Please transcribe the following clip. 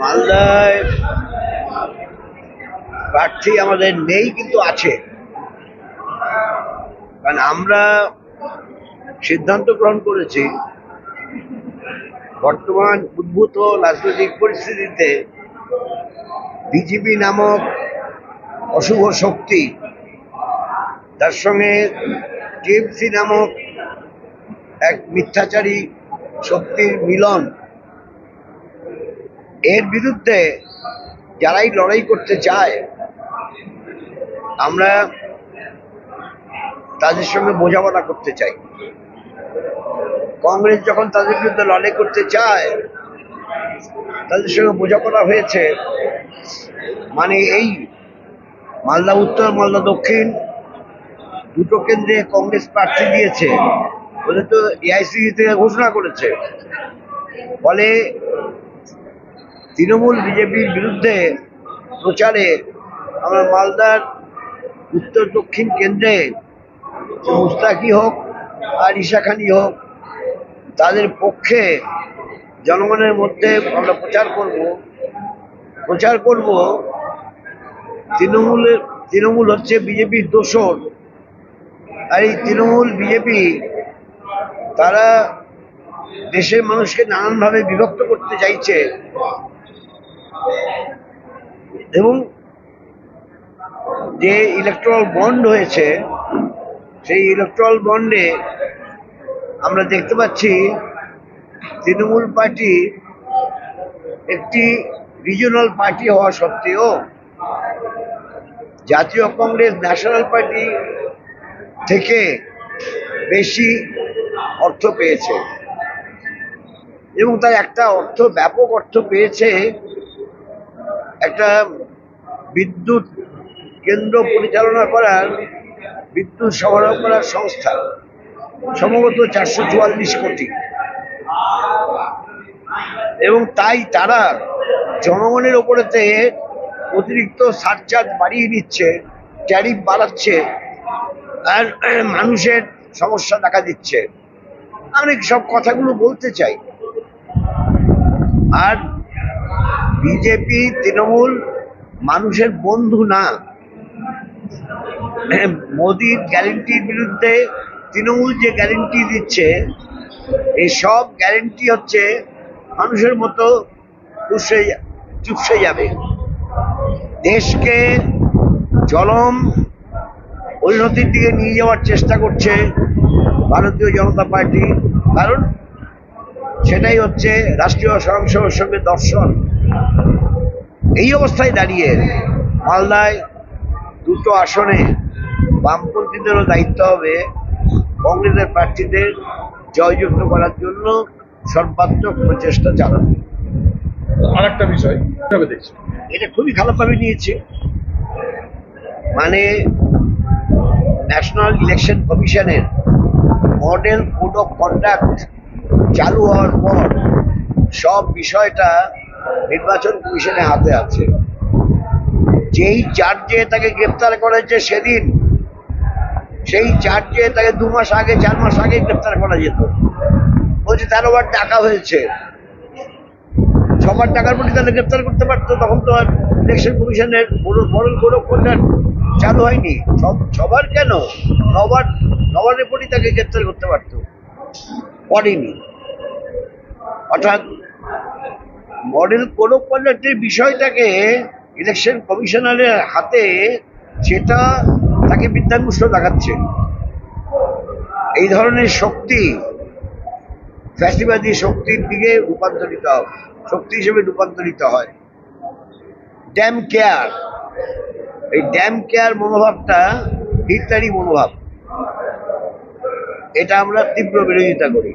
মালদায় প্রার্থী আমাদের নেই, কিন্তু আছে। কারণ আমরা সিদ্ধান্ত গ্রহণ করেছি, বর্তমান উদ্ভূত রাজনৈতিক পরিস্থিতিতে বিজেপি নামক অশুভ শক্তি, তার সঙ্গে টিএমসি নামক এক মিথ্যাচারী শক্তির মিলন এর বিরুদ্ধে যারাই লড়াই করতে চায়, আমরা তাদের সঙ্গে বোঝাপড়া করতে চাই। কংগ্রেস যখন তাদের বিরুদ্ধে লড়াই করতে চায়, তাদের সঙ্গে বোঝাপড়া হয়েছে। মানে এই মালদা উত্তর, মালদা দক্ষিণ দুটো কেন্দ্রে কংগ্রেস প্রার্থী দিয়েছে। বলে তো এআইসিসি থেকে ঘোষণা করেছে। ফলে তৃণমূল বিজেপির বিরুদ্ধে প্রচারে আমরা মালদার উত্তর দক্ষিণ কেন্দ্রে মুস্তাকি হোক আর ঈশাখানি হোক, তাদের পক্ষে জনগণের মধ্যে আমরা প্রচার করব। প্রচার করব। তৃণমূলের তৃণমূল হচ্ছে বিজেপির দোষর। আর এই তৃণমূল বিজেপি, তারা দেশের মানুষকে নানানভাবে বিভক্ত করতে চাইছে। এবং যে ইলেকট্রাল বন্ড হয়েছে, সেই ইলেকট্রাল বন্ডে আমরা দেখতে পাচ্ছি তৃণমূল পার্টি একটি রিজিওনাল পার্টি হওয়া সত্ত্বেও জাতীয় কংগ্রেস ন্যাশনাল পার্টি থেকে বেশি অর্থ পেয়েছে এবং তার একটা অর্থ, ব্যাপক অর্থ পেয়েছে একটা বিদ্যুৎ কেন্দ্র পরিচালনা করার বিদ্যুৎ সরবরাহ করার সংস্থা, সম্ভবত চারশো চুয়াল্লিশ কোটি। এবং তাই তারা জনগণের ওপরেতে অতিরিক্ত সারচার্জ বাড়িয়ে নিচ্ছে ট্যারিফ বাড়াচ্ছে, আর মানুষের সমস্যা দেখা দিচ্ছে। আমি সব কথাগুলো বলতে চাই। আর বিজেপি, তৃণমূল মানুষের বন্ধু না। মোদির গ্যারেন্টির বিরুদ্ধে তৃণমূল যে গ্যারেন্টি দিচ্ছে, এই সব গ্যারেন্টি হচ্ছে মানুষের মতো চুপসে চুপসে যাবে। দেশকে চরম উন্নতির দিকে নিয়ে যাওয়ার চেষ্টা করছে ভারতীয় জনতা পার্টি। কারণ সেটাই হচ্ছে রাষ্ট্রীয় স্বয়ংসেবক সঙ্গে দর্শন। এই অবস্থায় দাঁড়িয়ে মালদায় দুটো আসনে বামপন্থীদেরও দায়িত্ব হবে কংগ্রেসের প্রার্থীদের জয়যুক্ত করার জন্য সর্বাত্মক প্রচেষ্টা চালানো। আর একটা বিষয় দেখছেন? এটা খুবই খারাপভাবে নিয়েছে। মানে ন্যাশনাল ইলেকশন কমিশনের মডেল কোড অফ কন্ডাক্ট চালু হওয়ার পর সব বিষয়টা নির্বাচন কমিশনের হাতে আছে। যেই চার্জে তাকে গ্রেপ্তার করেছে সেদিন, সেই চার্জে তাকে দু মাস আগে, চার মাস আগে গ্রেপ্তার করা যেত। বলছে তেরো বার টাকা হয়েছে। সবার টাকার প্রতি তাহলে গ্রেপ্তার করতে পারতো, তখন তো আর ইলেকশন কমিশনের মডেল কোড অফ কন্ডাক্ট চালু হয়নি। সব সবার কেন? নবার নবারের প্রতি তাকে গ্রেপ্তার করতে পারতো। করেনি। অর্থাৎ মডেল অফ কন্ডাক্টের বিষয়টাকে ইলেকশন কমিশনারের হাতে সেটা তাকে বিদ্যাঙ্গুষ্ট দেখাচ্ছে। এই ধরনের শক্তি ফ্যাসিবাদী শক্তির দিকে রূপান্তরিত শক্তি হিসেবে রূপান্তরিত হয়। ড্যাম কেয়ার এই ড্যাম কেয়ার মনোভাবটা হিটলারি মনোভাব। এটা আমরা তীব্র বিরোধিতা করি।